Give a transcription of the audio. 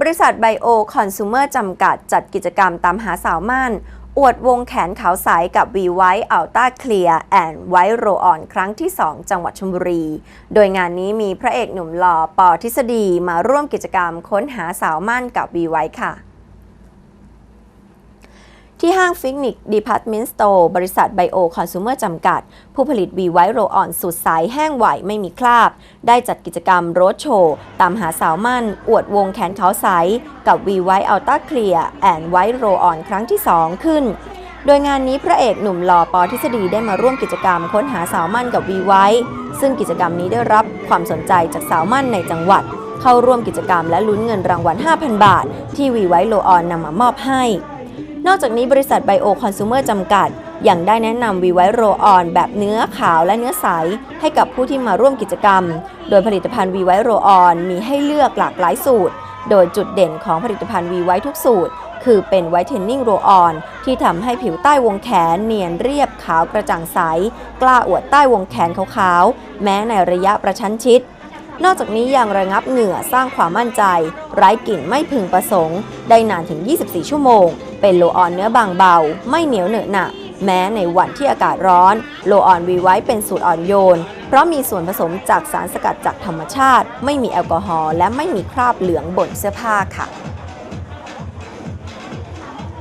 บริษัทไบโอคอน sumer จำกัดจัดกิจกรรมตามหาสาวม่านอวดวงแขนขาวใสกับ V White Ultra Clear and White Roll On ครั้งที่ 2 จังหวัดชลบุรี โดยงานนี้มีพระเอกหนุ่มหล่อปอทฤษฎีมาร่วมกิจกรรมค้นหาสาวม่านกับ v ีไวท์ค่ะ ที่ห้างฟิกนิกดีพาร์ตเมนต์สโตร์บริษัทไบโอคอน sumer จำกัด ผู้ผลิตวีไวโรออนสูตรใสแห้งไหวไม่มีคราบ ได้จัดกิจกรรมโรดโชว์ ตามหาสาวมั่น อวดวงแขนขาวใส กับวีไวอัลต้าเคลียร์แอนไวโรออนครั้งที่ 2 ขึ้น โดยงานนี้พระเอกหนุ่มหล่อปอทฤษฎีได้มาร่วมกิจกรรมค้นหาสาวมั่นกับวีไวซึ่งกิจกรรมนี้ได้รับความสนใจจากสาวมั่นในจังหวัด เข้าร่วมกิจกรรมและลุ้นเงินรางวัล 5,000 บาท ที่วีไวโรออนนำมามอบให้ นอกจากนี้บริษัทไบโอคอน sumer จำกัด ยังได้แนะนำวีไวโรออนแบบเนื้อขาวและเนื้อใส ให้กับผู้ที่มาร่วมกิจกรรม โดยผลิตภัณฑ์วีไวโรออนมีให้เลือกหลากหลายสูตร โดยจุดเด่นของผลิตภัณฑ์วีไวทุกสูตร คือเป็นไวท์เทนนิ่งโรออนที่ทำให้ผิวใต้วงแขนเนียนเรียบขาวกระจ่างใส กล้าอวดใต้วงแขนขาวๆแม้ในระยะประชันชิด นอกจากนี้ยังระงับเหงื่อสร้างความมั่นใจ ไร้กลิ่นไม่พึงประสงค์ ได้นานถึง 24 ชั่วโมง เป็นโลออนเนื้อบางเบา ไม่เหนียวเหนอะหนะแม้ในวันที่อากาศร้อน โลออนวีไว้เป็นสูตรอ่อนโยน เพราะมีส่วนผสมจากสารสกัดจากธรรมชาติ ไม่มีแอลกอฮอล์และไม่มีคราบเหลืองบนเสื้อผ้าค่ะ